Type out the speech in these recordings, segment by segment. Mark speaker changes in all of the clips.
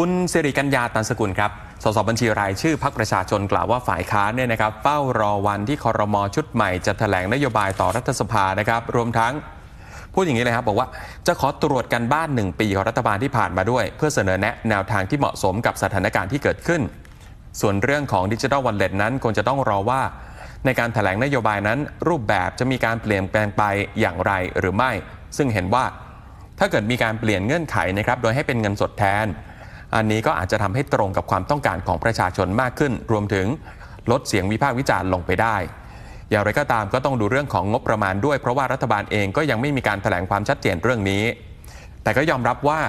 Speaker 1: คุณสิริกัญญาตันสกุลครับ สสบัญชีรายชื่อพักประชาชนกล่าวว่าฝ่ายค้านเนี่ยนะครับเฝ้ารอวันที่คอรมอชุดใหม่จะแถลงนโยบายต่อรัฐสภานะครับ รวมทั้งพูดอย่างนี้เลยครับบอกว่าจะขอตรวจกันบ้านหนึ่งปีของรัฐบาลที่ผ่านมาด้วย เพื่อเสนอแนะแนวทางที่เหมาะสมกับสถานการณ์ที่เกิดขึ้น ส่วนเรื่องของดิจิทัลวันเล็ตนั้นคงจะต้องรอว่า ในการแถลงนโยบายนั้น รูปแบบจะมีการเปลี่ยนแปลงไปอย่างไรหรือไม่ ซึ่งเห็นว่า ถ้าเกิดมีการเปลี่ยนเงื่อนไขนะครับโดยให้เป็นเงินสดแทน อันนี้ก็อาจจะทำให้ตรงกับความต้องการของประชาชนมากขึ้น รวมถึงลดเสียงวิพากษ์วิจารณ์ลงไปได้ อย่างไรก็ตามก็ต้องดูเรื่องของงบประมาณด้วย เพราะว่ารัฐบาลเองก็ยังไม่มีการแถลงความชัดเจนเรื่องนี้ แต่ก็ยอมรับว่า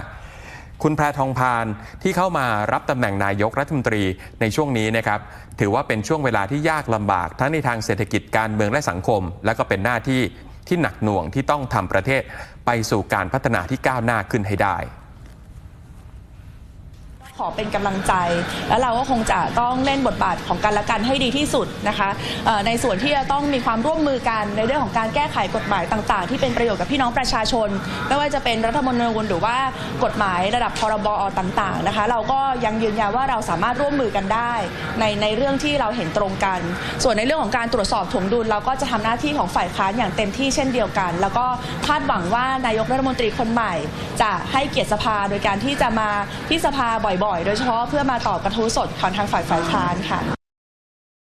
Speaker 1: คุณแพรทองพานที่เข้ามารับตำแหน่งนายกรัฐมนตรีในช่วงนี้นะครับถือว่าเป็นช่วงเวลาที่ยากลำบาก ทั้งในทางเศรษฐกิจการเมืองและสังคม และก็เป็นหน้าที่ที่หนักหน่วงที่ต้องทำประเทศไปสู่การพัฒนาที่ก้าวหน้าขึ้นให้ได้
Speaker 2: ขอเป็นกำลังใจ แล้วเราก็คงจะต้องเล่นบทบาทของกันและกันให้ดีที่สุดนะคะในส่วนที่จะต้องมีความร่วมมือกันในเรื่องของการแก้ไขกฎหมายต่าง ๆ ที่เป็นประโยชน์กับพี่น้องประชาชน ไม่ว่าจะเป็นรัฐธรรมนูญหรือว่ากฎหมายระดับพรบอต่างๆนะคะ เราก็ยังยืนยันว่าเราสามารถร่วมมือกันได้ ในในเรื่องที่เราเห็นตรงกัน ส่วนในเรื่องของการตรวจสอบถวงดุล เราก็จะทำหน้าที่ของฝ่ายค้านอย่างเต็มที่เช่นเดียวกัน แล้วก็คาดหวังว่านายกรัฐมนตรีคนใหม่ จะให้เกียรติสภาโดยการที่จะมาที่สภาบ่อยบ่อยๆ โดยเฉพาะเพื่อมาตอบกระทู้สดของทางฝ่ายฝ่ายค้านค่ะ